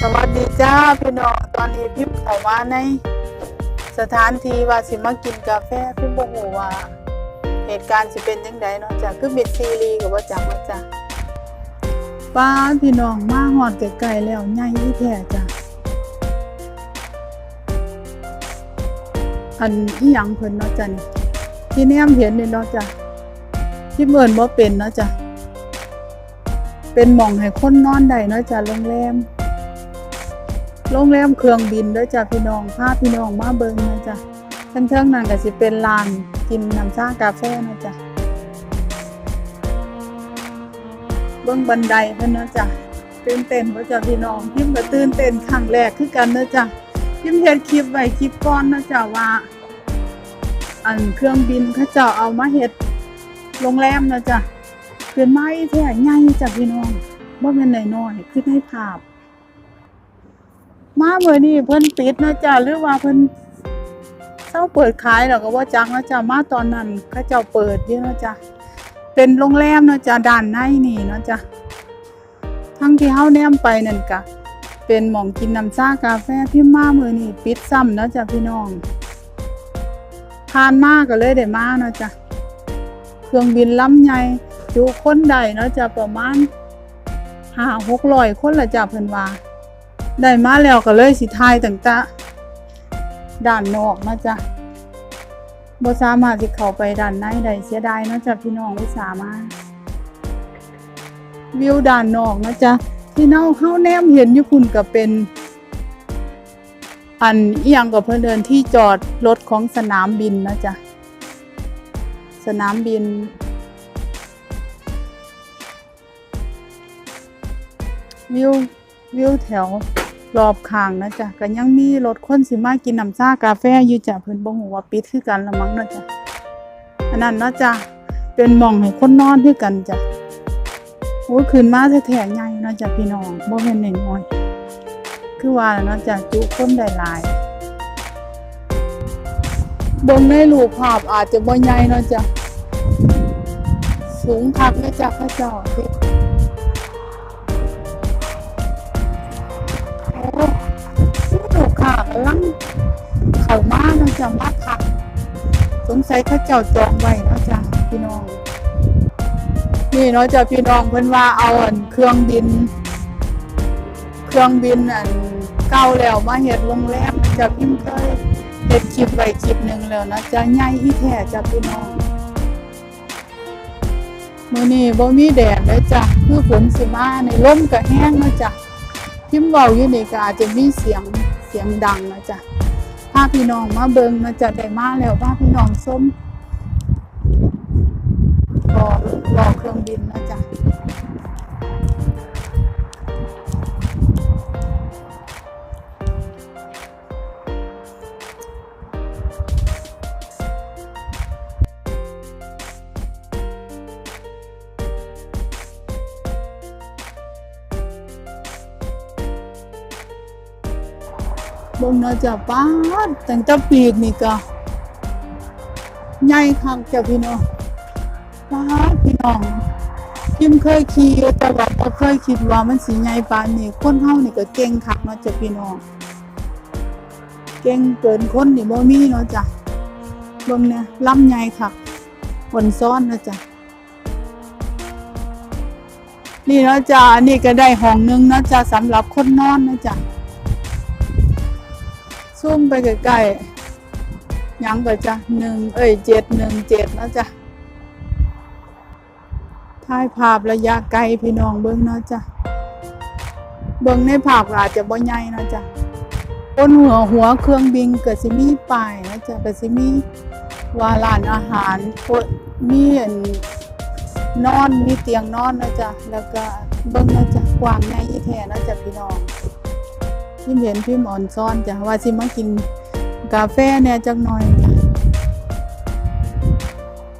สวัสดีจ้าพี่น้องตอนนี้พิมพ์เข้ามาในสถานที่ว่าสิมากินกาแฟพิมพ์บ่ฮู้ว่า เหตุการณ์สิเป็นจังไดเนาะจ้ะคือเป็นซีรีส์ก็บ่าจักว่าจ้ะป้าพี่น้องมาฮอดใกลๆแล้วใหญ่อีแท้จ้ะอันอีหยังเพิ่นเนาะจ้ะนี่ที่แนมเห็นนี่เนาะจ้ะที่เหมินบ่เป็นเนาะจ้ะเป็นหม่องให้คนนอนได้เนาะจ้ะโรงแรม โรงแรมเครื่องบินด้วยจ้ะพี่น้องพาพี่น้องมาเบิงนะจ๊ะเทิงนั่นก็สิเป็นลานกินน้ำชากาแฟนะจ๊ะเบิ่งบันไดเพิ่นนะจ๊ะตื่นเต้นบ่จ้ะพี่น้องพิมก็ตื่นเต้นครั้งแรกคือกันนะจ๊ะพิมเฮ็ดคลิปไว้คลิปก่อนนะจ๊ะว่า อันเครื่องบินเขาเจ้าเอามาเฮ็ดโรงแรมนะจ๊ะเป็นไม้แท้ใหญ่จ้ะพี่น้องบ่แม่นหน้อยๆคือในภาพ มาเมื่อนี้เพิ่นปิดนะจ้ะหรือว่าเพิ่นเศร้าเปิดขายแล้วก็ว่าจังนะจ้ะมาตอนนั้นเขาเจ้าเปิดอยู่นะจ้ะเป็นโรงแรมนะจ้ะด้านในนี่นะจ้ะทั้งที่เฮาแนมไปนั่นก็เป็นหม่องกินน้ำชากาแฟพิมพ์มามื้อนี้ปิดซ้ำนะจ้ะพี่น้องผ่านมากก็เลยได้มานะจ้ะเครื่องบินลำใหญ่จุคนได้เนาะจ้ะประมาณ5-600คนละจ้ะเพิ่นว่า ได้มาแล้วก็เลยสิทายต่างตะด้านนอกนะจ๊ะบ่สามารถสิเข้าไปด้านในได้เสียดายนะจ๊ะพี่น้องอุตส่าห์มาวิวด้านนอกนะจ๊ะที่เนาเฮาแนมเห็นอยู่พุ่นก็เป็น อันอียังก็เพิ่นเดินที่จอดรถของสนามบินนะจ๊ะสนามบิน วิววิวแถว รอบข้างนะจ๊ะก็ยังมีรถคนสิมากินน้ำชากาแฟอยู่จ้ะเพิ่นบ่ฮู้ว่าปิดคือกันละมั้งนะจ้ะอันนั้นนะจ้ะเป็นมองให้คนนอนคือกันจ้ะโอ้ยขึ้นมาแท้ๆใหญ่นะจ้ะพี่น้องบ่แม่นน้อยๆคือว่านะจ้ะจุคนได้หลายบิ่งในรูปภาพอาจจะบ่ใหญ่เนาะจ้ะสูงคักเลยจ้ะพระเจ้าามาเนาะจ้ะมาพัก สงสัยเขาเจ้าจองไว้นะจ้ะพี่น้อง นี่เนาะจ้ะพี่น้องเพิ่นว่าเอาอันเครื่องบิน เครื่องบินอันเก่าแล้วมาเฮ็ดโรงแรมจ้ะพิมเคยเฮ็ดคลิปไว้คลิปหนึ่งแล้วนะจ้ะใหญ่อีแท้จ้ะพี่น้องมื้อนี้บ่มีแดดเลยจ้ะคือฝนสิมาในลมก็แห้งนะจ้ะพิมพ์เว้าอยู่นี่ก็อาจจะมีเสียงเสียงดังนะจ๊ะาพี่น้องมาเบิงนะจ๊ะได้มาแล้วพาพี่น้องส้มรอรอเครื่องบินนะจ๊ะ เบิ่งนะจ๊ะป้าดตั้งแต่ปีกนี่ก็ใหญ่คักจ้ะพี่น้องป้าดพี่น้องพิมเคยขี่แต่ว่าบ่เคยคิดว่ามันสิใหญ่ปานนี้คนเฮานี่ก็เก่งคักเนาะจ้ะพี่น้องเก่งเกินคนนี่บ่มีเนาะจ้ะเบิ่งเนี่ยลำใหญ่คักคนซ้อนนะจ๊ะนี่เนะจ้ะนนี้ก็ได้ห้องหนึงเนะจ้ะสำหรับคนนอนนะจ๊ะ ซุ่มไปใกล้ๆยังก็จะหนึ่งเอ้ยเจ็ดหนึ่งเจ็ดนะจ๊ะถ่ายภาพระยะไกลพี่น้องเบิ้งเนาะจ๊ะเบิ้งในภาพอาจจะบ่ใหญ่นะจ๊ะบนหัวหัวเครื่องบินเก็สิมีป้ายนะจ๊ะเก็สิมีว่าร้านอาหารโมีอันนอนมีเตียงนอนนะจ๊ะแล้วก็เบิ้งนะจ๊ะกว้างใหญ่อีแท้นะจ๊ะพี่น้อง พิมเห็นพิมอ่อนซ้อนจ้ะว่าสิมากินกาแฟเนี่ยจักหน่อย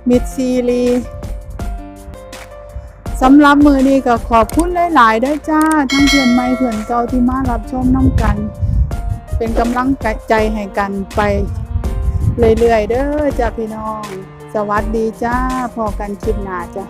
มิดซีรีสำหรับมือนี้ก็ขอบคุณหลายๆด้วยจ้า ทั้งเพื่อนใหม่เพื่อนเก่าที่มารับชมน้ำกัน เป็นกำลังใจให้กันไป เรื่อยๆเด้อจ้าพี่น้อง สวัสดีจ้าพอกันคลิปหน้าจ้ะ